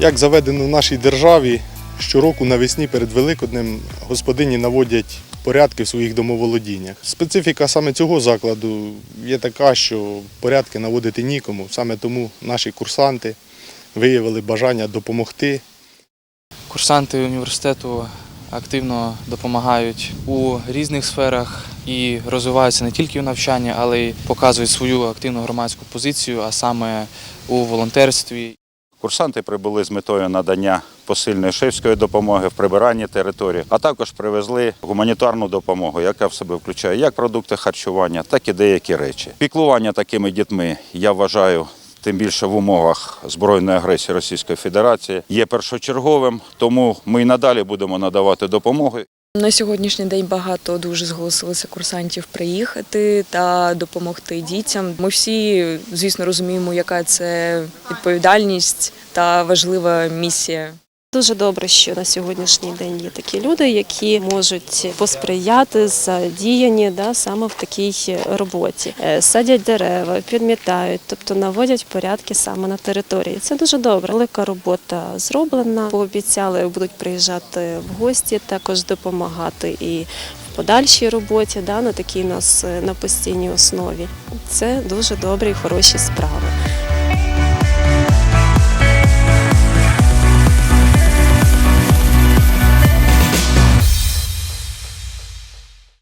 Як заведено в нашій державі, щороку навесні перед Великоднем господині наводять порядки в своїх домоволодіннях. Специфіка саме цього закладу є така, що порядки наводити нікому. Саме тому наші курсанти виявили бажання допомогти Курсанти університету активно допомагають у різних сферах і розвиваються не тільки в навчанні, але й показують свою активну громадську позицію, а саме у волонтерстві. Курсанти прибули з метою надання посильної шефської допомоги в прибиранні території, а також привезли гуманітарну допомогу, яка в себе включає як продукти харчування, так і деякі речі. Піклування такими дітьми я вважаю. Тим більше в умовах збройної агресії Російської Федерації є першочерговим, тому ми й надалі будемо надавати допомогу. На сьогоднішній день багато дуже зголосилося курсантів приїхати та допомогти дітям. Ми всі, звісно, розуміємо, яка це відповідальність та важлива місія. Дуже добре, що на сьогоднішній день є такі люди, які можуть посприяти задіянні да, саме в такій роботі. Е, Садять дерева, підмітають, тобто наводять порядки саме на території. Це дуже добре. Велика робота зроблена. Пообіцяли, будуть приїжджати в гості, також допомагати і в подальшій роботі, да, на такій нас е, на постійній основі. Це дуже добрі і хороші справи.